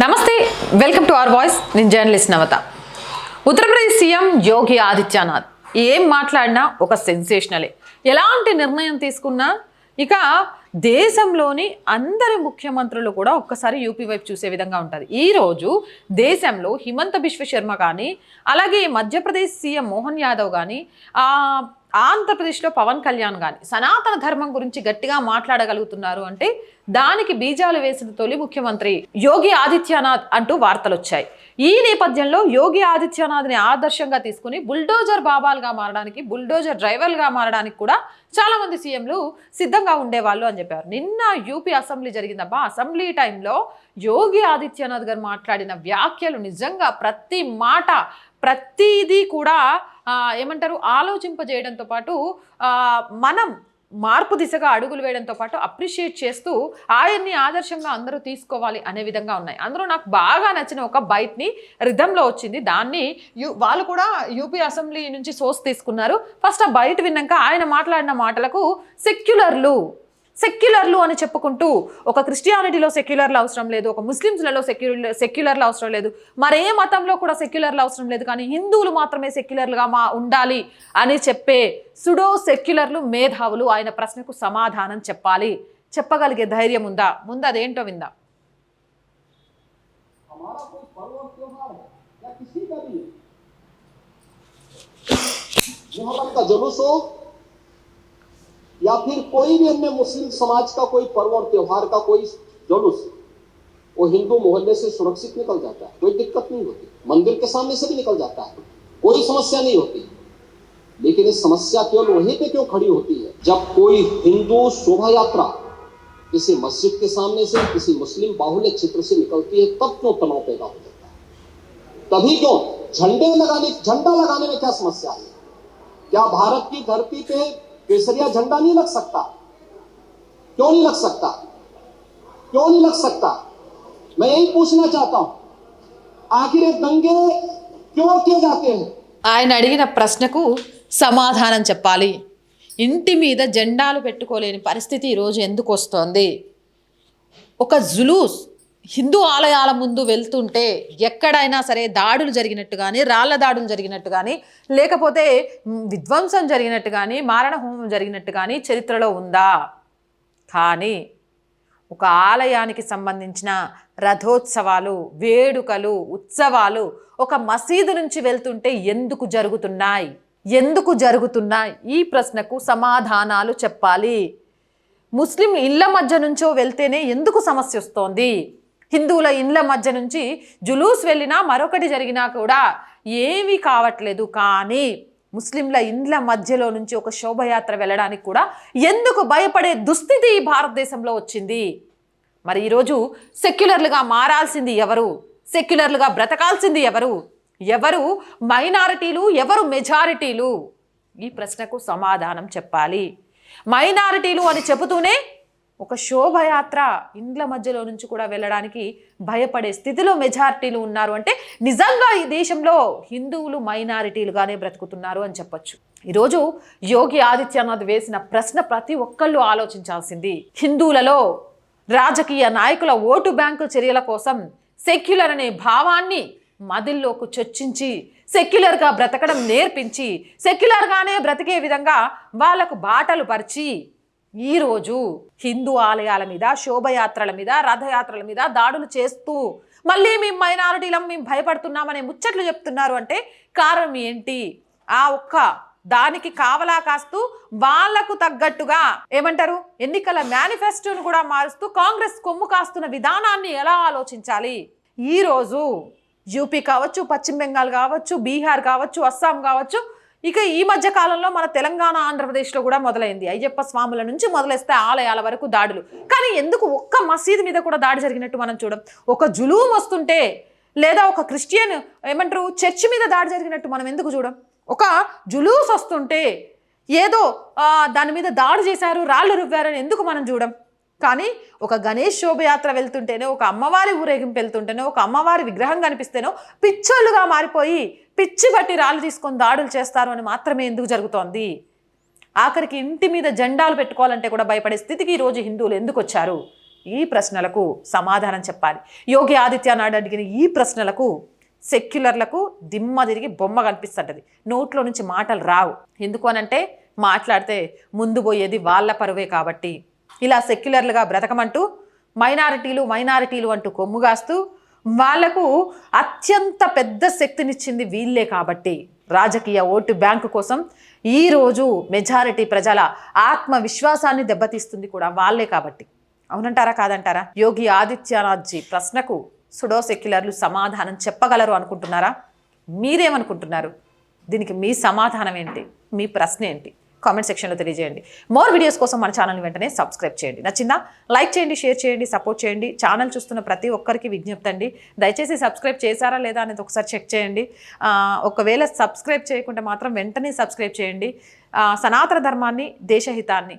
నమస్తే welcome to our voice. నేను journalist Navatha. Uttar Pradesh CM Yogi Adityanath ఏం మాట్లాడినా ఒక సెన్సేషనలే. ఎలాంటి నిర్ణయం తీసుకున్నా ఇక దేశంలోని అందరి ముఖ్యమంత్రులు కూడా ఒక్కసారి యూపీ వైపు చూసే విధంగా ఉంటుంది. ఈరోజు దేశంలో హిమంత బిశ్వ శర్మ కానీ అలాగే మధ్యప్రదేశ్ సీఎం మోహన్ యాదవ్ కానీ ఆంధ్రప్రదేశ్లో పవన్ కళ్యాణ్ కానీ సనాతన ధర్మం గురించి గట్టిగా మాట్లాడగలుగుతున్నారు అంటే దానికి బీజాలు వేసిన తొలి ముఖ్యమంత్రి యోగి ఆదిత్యనాథ్ అంటూ వార్తలు వచ్చాయి ఈ నేపథ్యంలో యోగి ఆదిత్యనాథ్ని ఆదర్శంగా తీసుకుని బుల్డోజర్ బాబాలుగా మారడానికి బుల్డోజర్ డ్రైవర్లుగా మారడానికి కూడా చాలామంది సీఎంలు సిద్ధంగా ఉండేవాళ్ళు అని చెప్పారు. నిన్న యూపీ అసెంబ్లీ జరిగిందబ్బా. అసెంబ్లీ టైంలో యోగి ఆదిత్యనాథ్ గారు మాట్లాడిన వ్యాఖ్యలు నిజంగా ప్రతి మాట ప్రతిదీ కూడా ఏమంటారు ఆలోచింపజేయడంతో పాటు మనం మార్పు దిశగా అడుగులు వేయడంతో పాటు అప్రిషియేట్ చేస్తూ ఆయన్ని ఆదర్శంగా అందరూ తీసుకోవాలి అనే విధంగా ఉన్నాయి. అందులో నాకు బాగా నచ్చిన ఒక బైట్ని రిధంలో వచ్చింది. దాన్ని యూ వాళ్ళు కూడా యూపీ అసెంబ్లీ నుంచి సోర్స్ తీసుకున్నారు. ఫస్ట్ ఆ బయట విన్నాక ఆయన మాట్లాడిన మాటలకు సెక్యులర్లు సెక్యులర్లు అని చెప్పుకుంటూ ఒక క్రిస్టియానిటీలో సెక్యులర్లు అవసరం లేదు ఒక ముస్లిమ్స్లలో సెక్యులర్ సెక్యులర్లు అవసరం లేదు మరే మతంలో కూడా సెక్యులర్లు అవసరం లేదు కానీ హిందువులు మాత్రమే సెక్యులర్లుగా మా ఉండాలి అని చెప్పే సుడో సెక్యులర్లు మేధావులు ఆయన ప్రశ్నకు సమాధానం చెప్పాలి చెప్పగలిగే ధైర్యం ఉందా ముందు అదేంటో విందా हमारा कोई पर्व और त्योहार है या किसी का भी है मोहम्मद का जुलूस हो या फिर कोई भी अन्य मुस्लिम समाज का कोई पर्व और त्योहार का कोई जुलूस, वो हिंदू मोहल्ले से सुरक्षित निकल जाता है। कोई दिक्कत नहीं होती। मंदिर के सामने से भी निकल जाता है। कोई समस्या नहीं होती। लेकिन इस समस्या केवल वहीं पे क्यों खड़ी होती है? जब कोई हिंदू शोभा यात्रा किसी मस्जिद के सामने से, किसी मुस्लिम बाहुल्य क्षेत्र से निकलती है, तब क्यों तनाव पैदा हो जाता है? तभी क्यों? झंडे लगाने, झंडा लगाने में क्या समस्या है? क्या भारत की धरती पे केसरिया झंडा नहीं लग सकता क्यों नहीं लग सकता क्यों नहीं लग सकता मैं यही पूछना चाहता हूं आखिर ये दंगे क्यों किए जाते हैं ఆయన అడిగిన ప్రశ్నకు సమాధానం చెప్పాలి ఇంటి మీద జెండాలు పెట్టుకోలేని పరిస్థితి ఈరోజు ఎందుకు వస్తోంది ఒక జులూస్ హిందూ ఆలయాల ముందు వెళ్తుంటే ఎక్కడైనా సరే దాడులు జరిగినట్టు కానీ రాళ్ళ దాడులు జరిగినట్టు కానీ లేకపోతే విధ్వంసం జరిగినట్టు కానీ మారణ హోమం జరిగినట్టు కానీ చరిత్రలో ఉందా? కానీ ఒక ఆలయానికి సంబంధించిన రథోత్సవాలు వేడుకలు ఉత్సవాలు ఒక మసీదు నుంచి వెళ్తుంటే ఎందుకు జరుగుతున్నాయి? ఎందుకు జరుగుతున్నాయి? ఈ ప్రశ్నకు సమాధానాలు చెప్పాలి. ముస్లిం ఇళ్ళ మధ్య నుంచో వెళ్తేనే ఎందుకు సమస్య వస్తోంది? హిందువుల ఇండ్ల మధ్య నుంచి జులూస్ వెళ్ళినా మరొకటి జరిగినా కూడా ఏమీ కావట్లేదు. కానీ ముస్లింల ఇండ్ల మధ్యలో నుంచి ఒక శోభయాత్ర వెళ్ళడానికి కూడా ఎందుకు భయపడే దుస్థితి ఈ భారతదేశంలో వచ్చింది? మరి ఈరోజు సెక్యులర్లుగా మారాల్సింది ఎవరు? సెక్యులర్లుగా బ్రతకాల్సింది ఎవరు? ఎవరు మైనారిటీలు ఎవరు మెజారిటీలు? ఈ ప్రశ్నకు సమాధానం చెప్పాలి. మైనారిటీలు అని చెబుతూనే ఒక శోభయాత్ర ఇండ్ల మధ్యలో నుంచి కూడా వెళ్ళడానికి భయపడే స్థితిలో మెజారిటీలు ఉన్నారు అంటే నిజంగా ఈ దేశంలో హిందువులు మైనారిటీలుగానే బ్రతుకుతున్నారు అని చెప్పొచ్చు. ఈరోజు యోగి ఆదిత్యనాథ్ వేసిన ప్రశ్న ప్రతి ఒక్కళ్ళు ఆలోచించాల్సింది. హిందువులలో రాజకీయ నాయకుల ఓటు బ్యాంకు చర్యల కోసం సెక్యులర్ అనే భావాన్ని మదిల్లోకి చొచ్చించి సెక్యులర్గా బ్రతకడం నేర్పించి సెక్యులర్గానే బ్రతికే విధంగా వాళ్ళకు బాటలు పరిచి ఈరోజు హిందూ ఆలయాల మీద శోభయాత్రల మీద రథయాత్రల మీద దాడులు చేస్తూ మళ్ళీ మేము మైనారిటీలం మేము భయపడుతున్నామనే ముచ్చట్లు చెప్తున్నారు అంటే కారణం ఏంటి? ఆ ఒక్క దానికి కావలా కాస్తూ వాళ్ళకు తగ్గట్టుగా ఏమంటారు? ఎన్నికల మేనిఫెస్టోను కూడా మారుస్తూ కాంగ్రెస్ కొమ్ము కాస్తున్న విధానాన్ని ఎలా ఆలోచించాలి? ఈరోజు యూపీ కావచ్చు పశ్చిమ బెంగాల్ కావచ్చు బీహార్ కావచ్చు అస్సాం కావచ్చు ఇక ఈ మధ్య కాలంలో మన తెలంగాణ ఆంధ్రప్రదేశ్లో కూడా మొదలైంది. అయ్యప్ప స్వాముల నుంచి మొదలైస్తే ఆలయాల వరకు దాడులు. కానీ ఎందుకు ఒక్క మసీదు మీద కూడా దాడి జరిగినట్టు మనం చూడం? ఒక జులూం వస్తుంటే లేదా ఒక క్రిస్టియన్ ఏమంటారు చర్చి మీద దాడి జరిగినట్టు మనం ఎందుకు చూడం? ఒక జులూస్ వస్తుంటే ఏదో దాని మీద దాడి చేశారు రాళ్ళు రువ్వారని ఎందుకు మనం చూడం? కానీ ఒక గణేష్ శోభయాత్ర వెళ్తుంటేనే ఒక అమ్మవారి ఊరేగింపు వెళ్తుంటేనే ఒక అమ్మవారి విగ్రహం కనిపిస్తేనో పిచ్చోళ్ళుగా మారిపోయి పిచ్చి బట్టి రాళ్ళు తీసుకొని దాడులు చేస్తారు అని మాత్రమే ఎందుకు జరుగుతోంది? ఆఖరికి ఇంటి మీద జెండాలు పెట్టుకోవాలంటే కూడా భయపడే స్థితికి ఈరోజు హిందువులు ఎందుకు వచ్చారు? ఈ ప్రశ్నలకు సమాధానం చెప్పాలి. యోగి ఆదిత్యనాథ్ అడిగిన ఈ ప్రశ్నలకు సెక్యులర్లకు దిమ్మ తిరిగి బొమ్మ కనిపిస్తుంటది. నోట్లో నుంచి మాటలు రావు. ఎందుకు అనంటే మాట్లాడితే ముందు పోయేది వాళ్ళ పరువే కాబట్టి. ఇలా సెక్యులర్లుగా బ్రతకమంటూ మైనారిటీలు మైనారిటీలు అంటూ కొమ్ముగాస్తూ వాళ్ళకు అత్యంత పెద్ద శక్తినిచ్చింది వీళ్ళే కాబట్టి రాజకీయ ఓటు బ్యాంకు కోసం ఈరోజు మెజారిటీ ప్రజల ఆత్మవిశ్వాసాన్ని దెబ్బతీస్తుంది కూడా వాళ్ళే కాబట్టి. అవునంటారా కాదంటారా? యోగి ఆదిత్యనాథ్జీ ప్రశ్నకు సుడో సెక్యులర్లు సమాధానం చెప్పగలరు అనుకుంటున్నారా? మీరేమనుకుంటున్నారు? దీనికి మీ సమాధానం ఏంటి? మీ ప్రశ్న ఏంటి? కామెంట్ సెక్షన్లో తెలియజేయండి. మోర్ వీడియోస్ కోసం మన ఛానల్ని వెంటనే సబ్స్క్రైబ్ చేయండి. నచ్చిందా? లైక్ చేయండి షేర్ చేయండి సపోర్ట్ చేయండి. ఛానల్ చూస్తున్న ప్రతి ఒక్కరికి విజ్ఞప్తి అండి. దయచేసి సబ్స్క్రైబ్ చేశారా లేదా అనేది ఒకసారి చెక్ చేయండి. ఒకవేళ సబ్స్క్రైబ్ చేయకుంటే మాత్రం వెంటనే సబ్స్క్రైబ్ చేయండి. సనాతన ధర్మాన్ని దేశహితాన్ని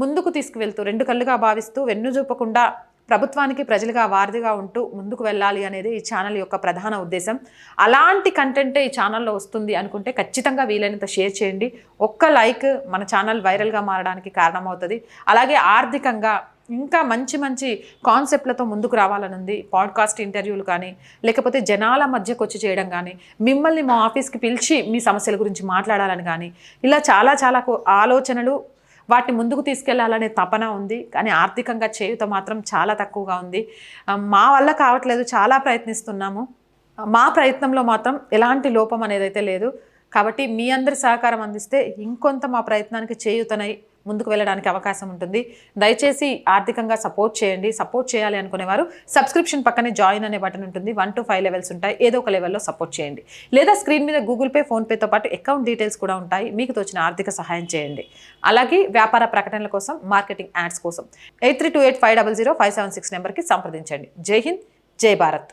ముందుకు తీసుకువెళ్తూ రెండు కళ్ళుగా భావిస్తూ వెన్ను చూపకుండా ప్రభుత్వానికి ప్రజలుగా వారధిగా ఉంటూ ముందుకు వెళ్ళాలి అనేది ఈ ఛానల్ యొక్క ప్రధాన ఉద్దేశం. అలాంటి కంటెంటే ఈ ఛానల్లో వస్తుంది అనుకుంటే ఖచ్చితంగా వీలైనంత షేర్ చేయండి. ఒక్క లైక్ మన ఛానల్ వైరల్గా మారడానికి కారణమవుతుంది. అలాగే ఆర్థికంగా ఇంకా మంచి మంచి కాన్సెప్ట్లతో ముందుకు రావాలని ఉంది పాడ్కాస్ట్ ఇంటర్వ్యూలు కానీ లేకపోతే జనాల మధ్యకు వచ్చి చేయడం కానీ మిమ్మల్ని మా ఆఫీస్కి పిలిచి మీ సమస్యల గురించి మాట్లాడాలని కానీ ఇలా చాలా చాలా కో- ఆలోచనలు వాటిని ముందుకు తీసుకెళ్ళాలనే తపన ఉంది కానీ ఆర్థికంగా చేయుత మాత్రం చాలా తక్కువగా ఉంది. మా వల్ల కావట్లేదు చాలా ప్రయత్నిస్తున్నాము. మా ప్రయత్నంలో మాత్రం ఎలాంటి లోపం అనేది అయితే లేదు. కాబట్టి మీ అందరి సహకారం అందిస్తే ఇంకొంత మా ప్రయత్నానికి చేయుతనై ముందుకు వెళ్ళడానికి అవకాశం ఉంటుంది. దయచేసి ఆర్థికంగా సపోర్ట్ చేయండి. సపోర్ట్ చేయాలి అనుకునేవారు సబ్స్క్రిప్షన్ పక్కనే జాయిన్ అనే బటన్ ఉంటుంది. వన్ టు ఫైవ్ లెవెల్స్ ఉంటాయి. ఏదో ఒక లెవెల్లో సపోర్ట్ చేయండి. లేదా స్క్రీన్ మీద గూగుల్ పే ఫోన్పేతో పాటు అకౌంట్ డీటెయిల్స్ కూడా ఉంటాయి. మీకు తోచిన ఆర్థిక సహాయం చేయండి. అలాగే వ్యాపార ప్రకటనల కోసం మార్కెటింగ్ యాడ్స్ కోసం. Eight three two eight five double zero five seven six నెంబర్కి సంప్రదించండి. జై హింద్ జై భారత్.